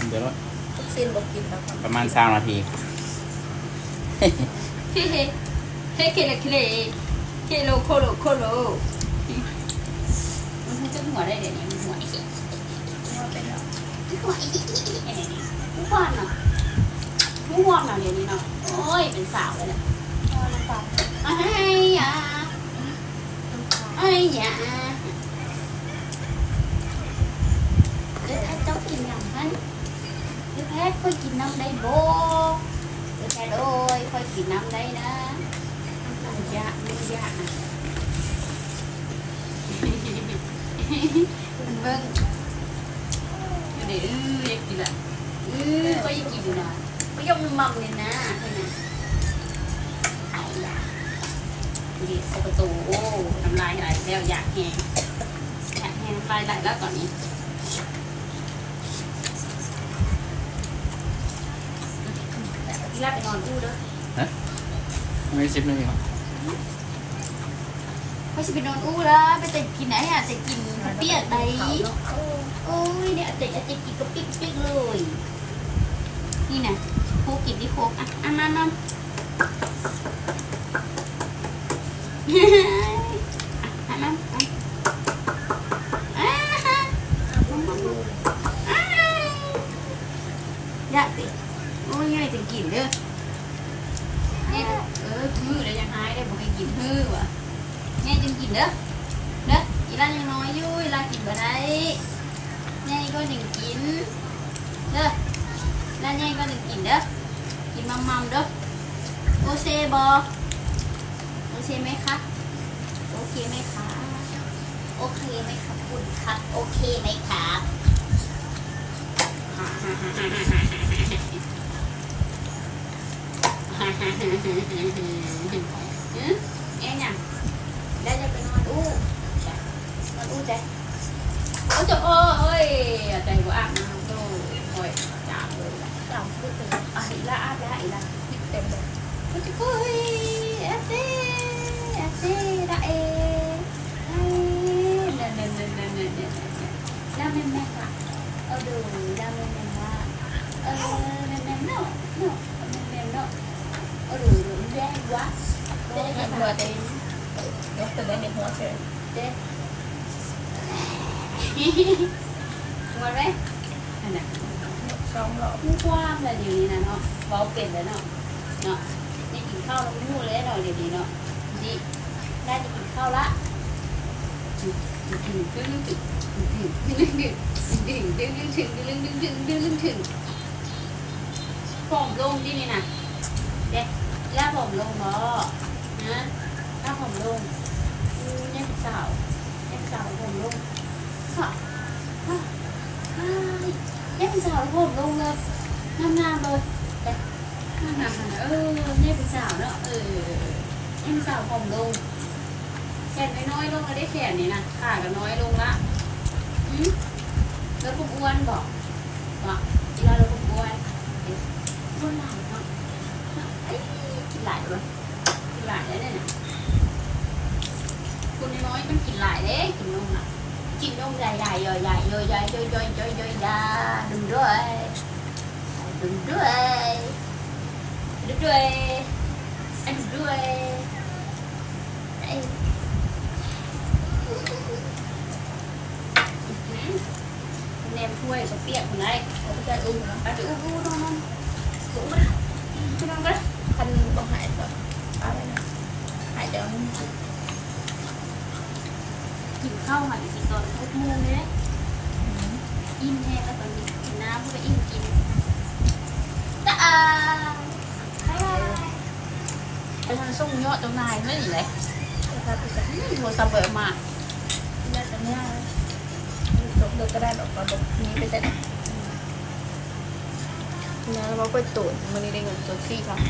มเดี๋ยวละลูกซีนบอกกินแล้วครับประมาณสามนาที เฮ้เฮ้เฮ้เคเลเคเลเคโลโคโลโคโลมันจะหัวได้เดี๋ยวนี้มันหัวไอ้เหี้ยว่าเป็นแล้วหัวไอ้เหี้ยไอ้นี่ทุกวันเนาะทุกวันเนาะเดี๋ยวนี้เนาะโอ้ยเป็นสาวเลยเนี่ยพอน้ำปลาไอ้ยาน้ำปลาไอ้ยาเดี๋ยวถ้าเจ้ากินอย่างนั้น เดี๋ยวแพทย์ค่อยกินน้ำได้โบเดี๋ยวแพทย์โอ้ยค่อยกินน้ำได้นะมันยากมันยากนะมันเบิ้งอยู่เดี๋ยวอื้ออยากกินอะอื้อก็อยากกินอยู่นะก็ยกมันมัมเลยนะเพื่อนนะไอ้ยาดูดิโคประตูโอ้น้ำลายไหลแล้วอยากแห้งอยากแห้งน้ำลายไหลแล้วตอนนี้ พี่ลาไปนอนอู้เด้อไม่สิบนาทีครับเขาจะไปนอนอู้แล้วไปแต่กินไหนอะแต่กินข้าวเปียกไปเขาเนาะเออโอ้ยเนี่ยแต่จะกินกับปิ๊กปิ๊กเลย นี่นะโคกกินดิโคกอะอะมามาอะอะมาอะอะอะอะอยากสิโอ้ยยังไงจะกินเด้อเนี่ยเออฮือเดี๋ยวยังหายได้บอกให้กินฮือว่ะเนี่ยจึงกินเด้อ เด้านยังน้อยอยู่อีหลานกินบ่ได้ยายก็หนึ่งกินเด้อแล้วยายก็หนึ่งกินเด้อกินมัมมัมเด้อโอเคบอโอเคไหมคะโอเคไหมคะโอเคไหมครับคุณครับโอเคไหมครับอืมเอ็งยังได้จะไปนอนอู้ จ้ะนอนอู้จ้ะโอ้ยจะโอ้ยใจกูอาบน้ำโต้โอ้ยจับเลยสามพูดเป็นอะอีละอาบแล้วอีละเต็มเลยโอ้ยจะโอ้ย หัวไหมอันน่ะสองหลอกผู้กว้างเลยเดี๋ยวนี้นะเนาะเบาเป็นเลยเนาะเนาะนี่กินข้าวแล้วมู่เลยเนาะเดี๋ยวนี้เนาะนี่ได้จะกินข้าวละถึงถึงถึงถึงถึงถึงถึงถึงถึงถึงถึงถึงถึงถึงถึงถึงถึงผมลงที่นี่นะเด็กย่าผมลงบ่นะย่าผมลงเนี่ยสาวเนี่ยสาวผมลง ค่ะเนี่ยสาวผมลงเลยงามๆเลยแต่งามๆเออเนี่ยเป็นสาวเนาะเออเนี่ยเป็นสาวผมลงแขนน้อยๆลงก็ได้แขนนี่นะขาก็น้อยลงละแล้วผมอ้วนบอกบอกกีฬาแล้วผมอ้วนอ้วนหลายเนาะเอ้กินหลายเลยกินหลายได้เนี่ยนะคนน้อยมันกินหลายเด้กินนมน่ะ chim đông dài dài rồi dài rồi dài rồi rồi rồi rồi ra đừng rồi đừng rồi đừng rồi anh đừng rồi em khuê có tiệm này. Có cái ung nó bắt được. ung ung không อนหกโมเลยอิ่มแน่ก็ตอนกินน้ำก็ไปอิ่มกินตะาไปทาส่งยอดเจ้านายไม่หนีเลยโทรศัพท์เบอร์มาได้แต่เนี่ยบเลิกก็ได้หอกเราลบนี้ไปแต่นะเราไปตรวจมันนี้ได้เงินสดสี่พัน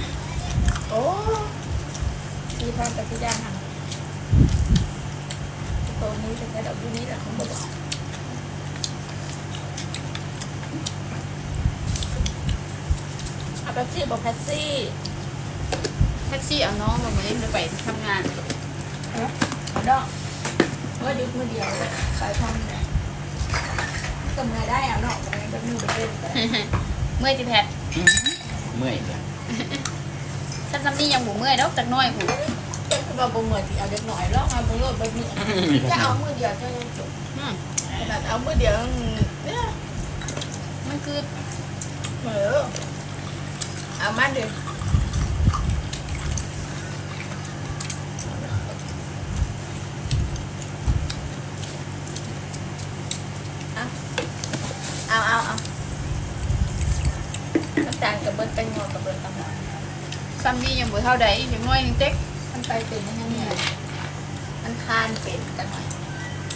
โอ้สี่พันแต่ที่ย่านหัน ตัวนี้จะได้ดอกยูนี้แหละของบอกเอาแป๊บซี่บอกแพทซี่แท็กซี่เอาน้องลงมาเล่นไปทำงานเอาดอกว่าดึกมือเดียวไปพร้อมเนี่ยก็เมื่อยได้เอาเนาะมันก็มือไปเป็นแต่เมื่อยจิแพทอื้อเมื่อยเลยฉันจำนี่ยังบ่เมื่อยดอกจักหน้อยผู้ คือว่าบ่เมื่อยที่เอาเด็กหน่อยแล้วเอาบ่โลดบ่มีจะเอามือเดียวจะยังจบอืมขนาดเอามือเดียวเนี่ยมันคือเออเอามาดิเอาเอาเอาน้ำตาลกับเบิร์ดเป็นงอกับเบิร์ดตำหนักซ้ำนี่ยังบ่เท่าใดยังน้อยยังเจ๊กมัน ไปเป็นยังไงเนี่ยมันคานเป็นกันหน่อย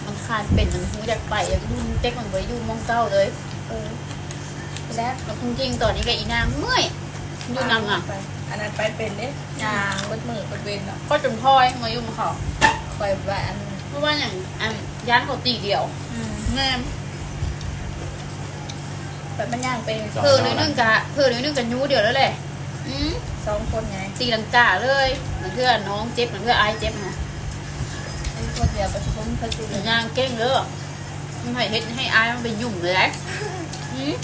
มันคานเป็นมันหูอยากไปอยากดูเจ๊กมันบ่อยู่หมองเก้าเลยเออแล้วแล้วจริงๆตอนนี้ก็อีนางเมื่อยอยู่นำอะไปอันนั้นไปเป็นเด้ยางเบิดมือเบิดเวนเนาะก็จนพลอยมาอยู่มาเขาคอยว่าอันเพราะว่าอย่างอันย้านเขาตีเดียวแม่แบบมันย่างไปเพื่อหน่อยนึงกะเพื่อหน่อยนึงกะยูเดียวแล้วแหละ อืมสองคนไงตีลังกาเลยเหมือนเพื่อนน้องเจ็บเหมือนเพื่อนไอายเจ็บนะไอ้คนเดียวประชุมเขาสิอย่างย่างเก่งเลยมันให้เฮ็ดให้ไอายมันไปยุ่งเลยนะอืม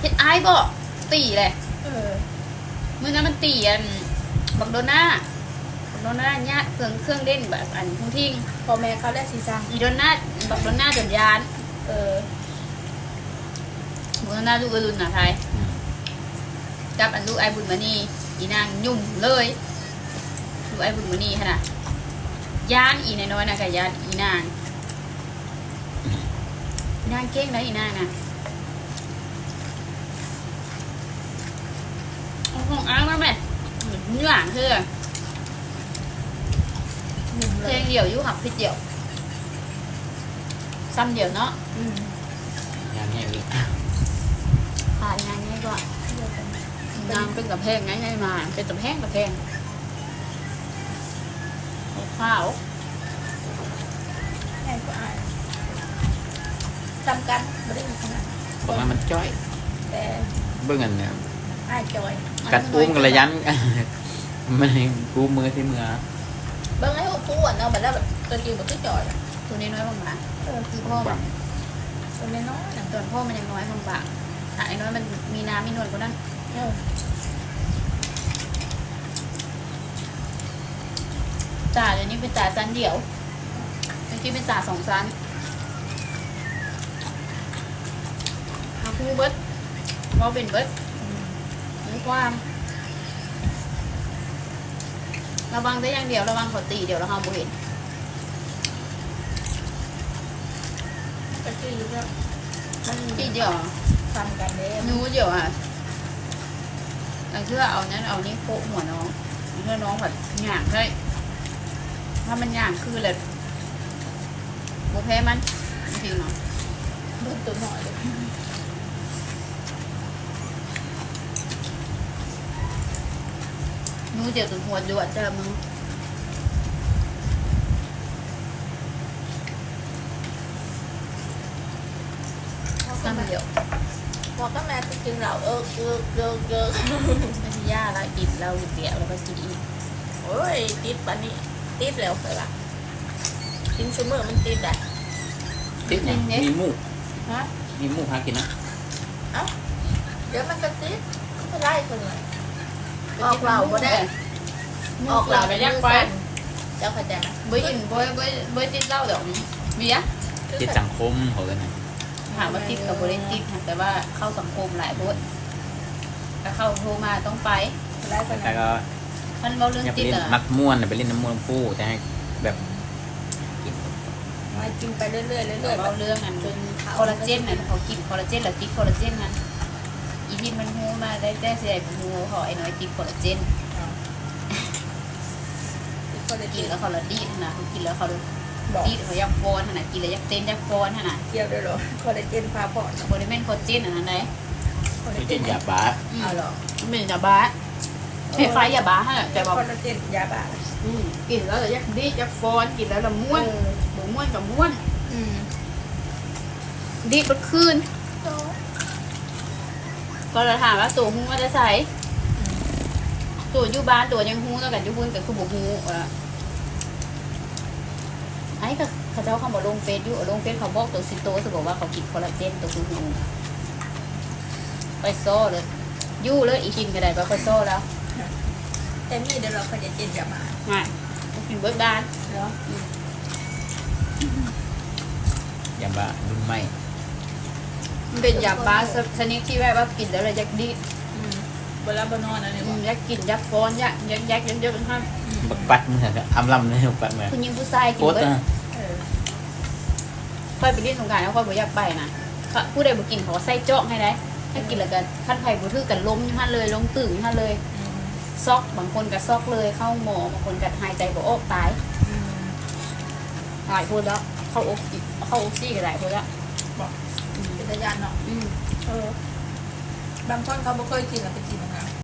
เฮ็ดไอายบ่ตีเลยเออมื่อนั้นมันตีอันบักโดน่าบักโดน่าญาติเครื่องเครื่องเล่นแบบอันทุ่งทิ้งพอแม่เขาได้สีสังอีโดน่าบักโดน่าจนยาน เออบักโดน่าลูกอรุณน่ะไทย กับอันลูกไอ้บุญมานี่อีนางยุ่งเลยลูกไอ้บุญมานี่ขนาดยานอีน้อยๆนะกับยานอีนางอีนางเก่งนะอีนางนะเอาของอ้างมาแม่เหนื่อยเพื่อหนุ่มเพเลลยงเดี่ยวอยุหักพิดเดี่ยวซ้ำเดี่ยวเนาะอืมอย่างเงี้ยอีกขายงานง่ายกว่าเดียวกั นนางเป็นกับแพงง่ายง่ายมา เป็นกับแพงกับแพงเอาข้าวแม่ก็อายจำกันไม่ได้มีขนาดบอกว่ามันจ้อย แต่เบิ่งอันเนี่ยอายจอยกัดอุ้มกันระยันมันกูมือที่มือเบิ่งให้หัวปูอะเนาะแบบแล้วแบบตัวจริงแบบที่จอยอะตัวนี้น้อยบางบางเออคือพ่อมันตัวน้อยๆน่ะตอนพ่อมันยังน้อยบางบางอะไอ้น้อยมันมีน้ำมีนวลกว่านั้น เออตาเดี๋ยวนี้เป็นตาสั้นเดี่ยวเมื่อกี้เป็นตาสองสั้นเอาคู่เบิดว่าเป็นเบิดอืมมีความ ระวังได้อย่างเดียวระวังเขาตีเดี๋ยวเราเขาบ่เห็นก็คือว่ามันตีเดียวทำกันเด้นูเดียวอะแต่เชื่อเอานั้นเอานี้โปะหัวน้องเพื่อน้องผัดหย่างให้ ถ้ามันหย่างคือเลยโมแพ้มันจริงๆเนาะเบิ่งตัวหน่อยเลยนูเดียวจนหัวจวดเจอมึงซ้ำเดียวพอก็แม่จริงๆเราเออเออเออเออไม่ใช่ย่าละกินเราเดียวแล้วก็กินอีกโอ้ยติดปานนี้ ติดแล้วเคยละกินซูเมอร์มันติดอะติดเนี่ย มีหมูฮะมีหมูหากินนะเดี๋ยวมันก็ติดไม่ได้คนเลยออกเราก็ได้ ออกเราไปยักไปเจ้าเข้าใจไหมเบยอินเบยเบยเบยติดเหล้าเดี๋ยวเบียร์ติดสังคมเขาเลยนะถามว่าติดกับบริติดค่ะแต่ว่าเข้าสังคมหลายบทถ้าเข้าโทรมาต้องไปได้คนแต่นั้นก็ ท่านเบาเรื่องอย่าไปติดเล่นเหรอมักม่วนน่ะไปเล่นน้ำม่วนผู้แต่ให้แบบมากินไปเรื่อยๆเรื่อยๆเบาเรื่องอันเป็นคอลลาเจนน่ะเขากินคอลลาเจนแล้วติดคอลลาเจนนั้นอีที่มันหูมาได้แต่เสียเป็นหูเขาไอ้น้อยติดคอลลาเจนก็เลยกิกินนแล้วเขาละดีดนะเขากินแล้วเขาบอกดีดเขาอยากฟ้อนขนาดกินแล้วอยากเต้นอยากฟ้อนขนาดเกี่ยวด้วยเหรอคอลลาเจนพาพอร์ตบริเวณคอลลาเจนอันนั้นไหนคอลลาที่เจตินดยาบ้าเอาเหรอมันเป็นยาบ้า คล้ายๆยาบ้าฮะแต่ว่าคอลลาเจนยาบ้าอืมกินแล้วจะยักดีดยักฟอนกินแล้วละม้วนเออหมูม้วนกับม้วนอืมดีดบดคืนก็เราถามว่าตัวหูว่าจะใส่ตัวอยู่บ้านตัวยังหูแล้วกันอยู่บุญกับคือบุหูอะไอ้ก็เขาเจ้าเขาบอกลงเฟซอยู่ลงเฟซเขาบอกตัวซิโตสบอกว่าเขากินคอลลาเจนตัวคือหนูไปโซ่เลยยู่เลยอีกินก็ได้ไปโซ่แล้ว แต่มีเดี๋ยวเราเขาจะเจ็ดจะมาง่ายกินเบิร์ดด้านเนาะยาบ้ารุ่นใหม่มันเป็นยาบ้าชนิดที่แบบว่ากินแล้วเลยอยากดีอืมเวลาบนอนอะไรอืบอมกอยากกินอยากฟ้อนอยากอยากอยากเยอะๆทั้งบักปัดมือกับอำลำเลยบักปัดมือคุณยิงผู้ชายกิโคนตรเบิร์ดนะเออค่อยไปเล่นสงกรารแล้วค่อยบ่อยากไปนะค่ะผู้ใดบ่กินเขาก็ใส่เจาะให้ได้ถ้ากินแล้วกันขั้นไผ่บ่ถือกันล้มอยู่หั่นเลยลงตื่นอยู่หั่นเลยอืม ซอกบางคนก็ซอกเลยเข้าหมอบางคนก็หายใจบ่ออกตายอืมหลายพูดแล้ว เข้าอกซิเข้าอกซี่ก็หลายพูดแล้วบอกเป็นตะยานเนาะอืมเออบางคนเขาไม่เคยกินแล้วไปกินยังไง